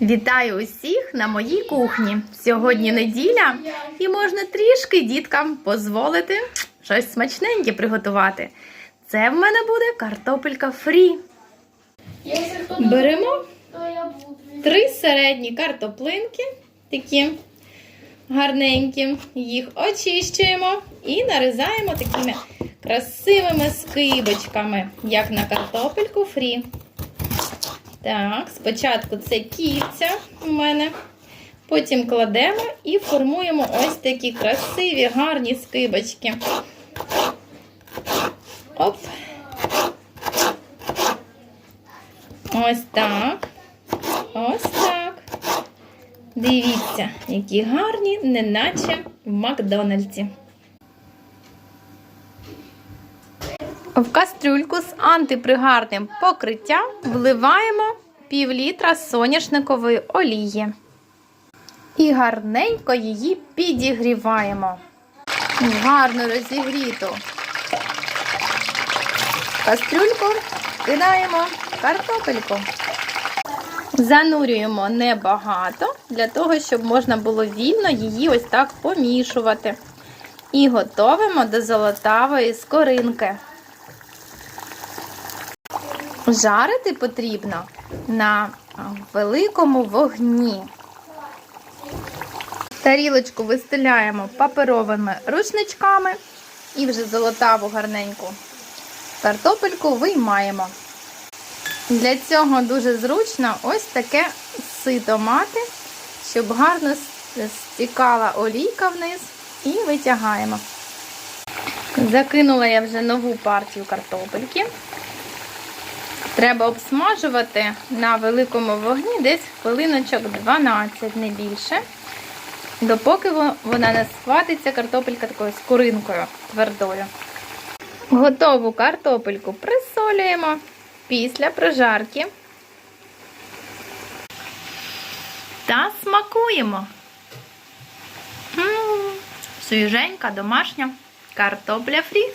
Вітаю усіх на моїй кухні. Сьогодні неділя, і можна трішки діткам дозволити щось смачненьке приготувати. Це в мене буде картопелька фрі. Беремо три середні картоплинки, такі гарненькі. Їх очищуємо і нарізаємо такими красивими скибочками, як на картопельку фрі. Так, спочатку це кільця у мене. Потім кладемо і формуємо ось такі красиві, гарні скибочки. Оп. Ось так. Ось так. Дивіться, які гарні, неначе в Макдональдсі. В кастрюльку з антипригарним покриттям вливаємо пів літра соняшникової олії. І гарненько її підігріваємо. В Гарно розігріту. Кастрюльку кидаємо картопельку. Занурюємо небагато, для того, щоб можна було вільно її ось так помішувати. І готовимо до золотавої скоринки. Жарити потрібно на великому вогні. Тарілочку вистеляємо паперовими рушничками і вже золотаву гарненьку картопельку виймаємо. Для цього дуже зручно ось таке сито мати, щоб гарно стікала олійка вниз і витягаємо. Закинула я вже нову партію картопельки. Треба обсмажувати на великому вогні десь хвилиночок 12, не більше. Допоки вона не схватиться картопелька такою скоринкою твердою. Готову картопельку присолюємо після прожарки та смакуємо. М, Свіженька домашня картопля фрі.